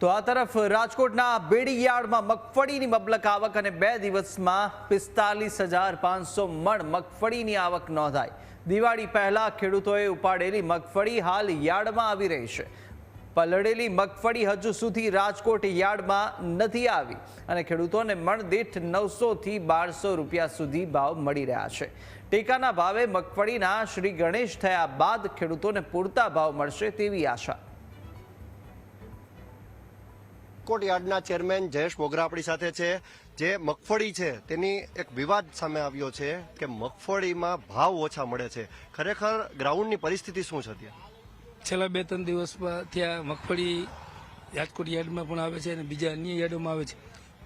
તો આ તરફ રાજકોટના બેડી યાર્ડમાં મગફળીની મબલક આવક અને બે દિવસમાં પિસ્તાલીસ હજાર પાંચસો મણ મગફળીની આવક નોંધાઈ. દિવાળી પહેલા ખેડૂતોએ ઉપાડેલી મગફળી હાલ યાર્ડમાં આવી રહી છે. પલળેલી મગફળી હજુ સુધી રાજકોટ યાર્ડમાં નથી આવી અને ખેડૂતોને મણ દીઠ નવસોથી બારસો રૂપિયા સુધી ભાવ મળી રહ્યા છે. ટેકાના ભાવે મગફળીના શ્રી ગણેશ થયા બાદ ખેડૂતોને પૂરતા ભાવ મળશે તેવી આશા. રાજકોટ યાર્ડના ચેરમેન જયેશ મોગરા આપણી સાથે છે, જે મગફળી છે, તેની એક વિવાદ સામે આવ્યો છે કે મગફળીમાં ભાવ ઓછા મળે છે. ખરેખર ગ્રાઉન્ડની પરિસ્થિતિ શું છે ત્યાં છેલ્લા બે ત્રણ દિવસમાં ત્યાં મગફળી રાજકોટ યાર્ડમાં પણ આવે છે અને બીજા અન્ય યાર્ડોમાં આવે છે.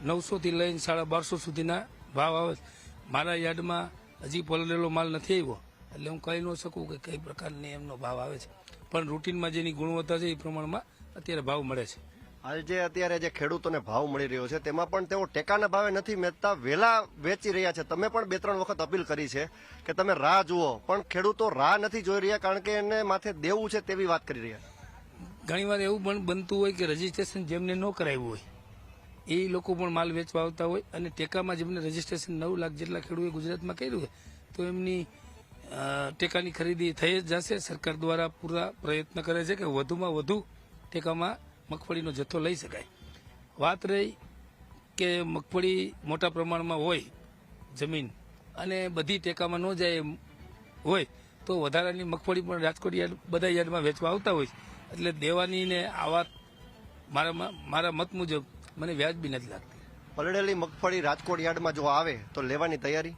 નવસોથી લઈને સાડા બારસો સુધીના ભાવ આવે છે. મારા યાર્ડમાં હજી પલળેલો માલ નથી આવ્યો, એટલે હું કહી ન શકું કે કઈ પ્રકારની એમનો ભાવ આવે છે. પણ રૂટીનમાં જેની ગુણવત્તા છે એ પ્રમાણમાં અત્યારે ભાવ મળે છે. હાલ જે અત્યારે જે ખેડૂતોને ભાવ મળી રહ્યો છે, તેમાં પણ તેઓ ટેકાના ભાવે નથી વેચતા વેલા વેચી રહ્યા છે. તમે પણ બે ત્રણ વખત અપીલ કરી છે કે તમે રાહ જુઓ, પણ ખેડૂતો રાહ નથી જોઈ રહ્યા કારણ કે એને માથે દેવું છે તેવી વાત કરી રહ્યા. ઘણીવાર એવું પણ બનતું હોય કે રજીસ્ટ્રેશન જેમને ન કરાવ્યું હોય, એ લોકો પણ માલ વેચવા આવતા હોય અને ટેકામાં જેમને રજીસ્ટ્રેશન નવ લાખ જેટલા ખેડૂતોએ ગુજરાતમાં કર્યું હોય, તો એમની ટેકાની ખરીદી થઈ જ જશે. સરકાર દ્વારા પૂરા પ્રયત્ન કરે છે કે વધુમાં વધુ ટેકામાં મગફળીનો જથ્થો લઈ શકાય. વાત રહી કે મગફળી મોટા પ્રમાણમાં હોય જમીન અને બધી ટેકામાં ન જાય હોય તો વધારાની મગફળી પણ રાજકોટ યાર્ડ બધા યાર્ડમાં વેચવા આવતા હોય. એટલે દેવાની ને આવા મારા મારા મત મુજબ મને વ્યાજબી નથી લાગતી. પલળેલી મગફળી રાજકોટ યાર્ડમાં જો આવે તો લેવાની તૈયારી?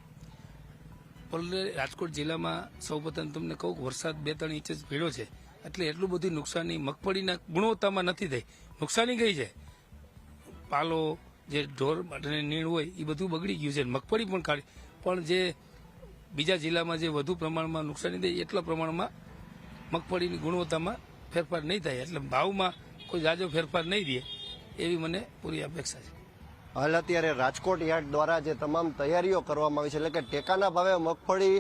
પણ રાજકોટ જિલ્લામાં સૌપ્રથમ તમને કહું વરસાદ બે ત્રણ ઇંચ જ ભીડો છે. એટલે એટલું બધું નુકસાની મગફળીના ગુણવત્તામાં નથી થઈ. નુકસાની ગઈ છે. પાલો, જે ઢોર માટે નીણ હોય, એ બધું બગડી ગયું છે. મગફળી પણ કાઢી. પણ જે બીજા જિલ્લામાં જે વધુ પ્રમાણમાં નુકસાની થઈ, એટલા પ્રમાણમાં મગફળીની ગુણવત્તામાં ફેરફાર નહીં થાય. એટલે ભાવમાં કોઈ જાજો ફેરફાર નહીં દે એવી મને પૂરી અપેક્ષા છે. હાલ અત્યારે રાજકોટ યાર્ડ દ્વારા જે તમામ તૈયારીઓ કરવામાં આવી છે, એટલે કે ટેકાના ભાવે મગફળી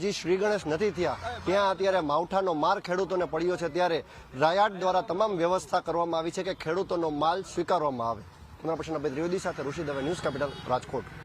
હજી શ્રી ગણેશ નથી થયા, ત્યાં અત્યારે માવઠાનો માર ખેડૂતોને પડ્યો છે. ત્યારે યાર્ડ દ્વારા તમામ વ્યવસ્થા કરવામાં આવી છે કે ખેડૂતોનો માલ સ્વીકારવામાં આવે. પુનઃ પ્રશ્ન ત્રિવેદી સાથે ઋષિ દવે ન્યૂઝ કેપિટલ રાજકોટ.